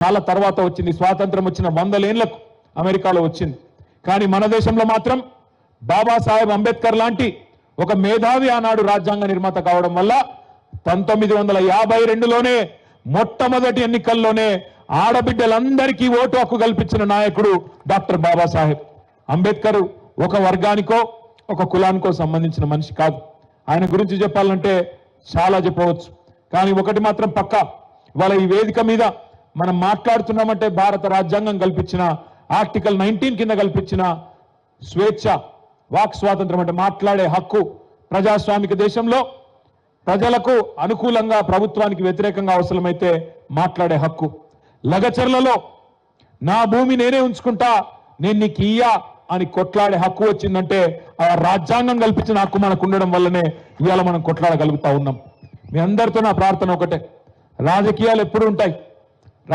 చాలా తర్వాత వచ్చింది. స్వాతంత్రం వచ్చిన వందలేళ్ళకు అమెరికాలో వచ్చింది. కానీ మన దేశంలో మాత్రం బాబాసాహెబ్ అంబేద్కర్ లాంటి ఒక మేధావి ఆనాడు రాజ్యాంగ నిర్మాత కావడం వల్ల పంతొమ్మిది వందల యాభై రెండులోనే మొట్టమొదటి ఎన్నికల్లోనే ఆడబిడ్డలందరికీ ఓటు హక్కు కల్పించిన నాయకుడు డాక్టర్ బాబాసాహెబ్. అంబేద్కర్ ఒక వర్గానికో ఒక కులానికో సంబంధించిన మనిషి కాదు. ఆయన గురించి చెప్పాలంటే చాలా చెప్పవచ్చు. కానీ ఒకటి మాత్రం పక్కా. ఇవాళ ఈ వేదిక మీద మనం మాట్లాడుతున్నామంటే భారత రాజ్యాంగం కల్పించిన ఆర్టికల్ నైన్టీన్ కింద కల్పించిన స్వేచ్ఛ వాక్ స్వాతంత్రం అంటే మాట్లాడే హక్కు ప్రజాస్వామిక దేశంలో ప్రజలకు అనుకూలంగా ప్రభుత్వానికి వ్యతిరేకంగా అవసరమైతే మాట్లాడే హక్కు. లగచర్లలో నా భూమి నేనే ఉంచుకుంటా నేను నీకు ఇయ్యా అని కొట్లాడే హక్కు వచ్చిందంటే ఆ రాజ్యాంగం కల్పించిన హక్కు మనకు ఉండడం వల్లనే ఇవాళ మనం కొట్లాడగలుగుతా ఉన్నాం. మీ అందరితో నా ప్రార్థన ఒకటే. రాజకీయాలు ఎప్పుడు ఉంటాయి?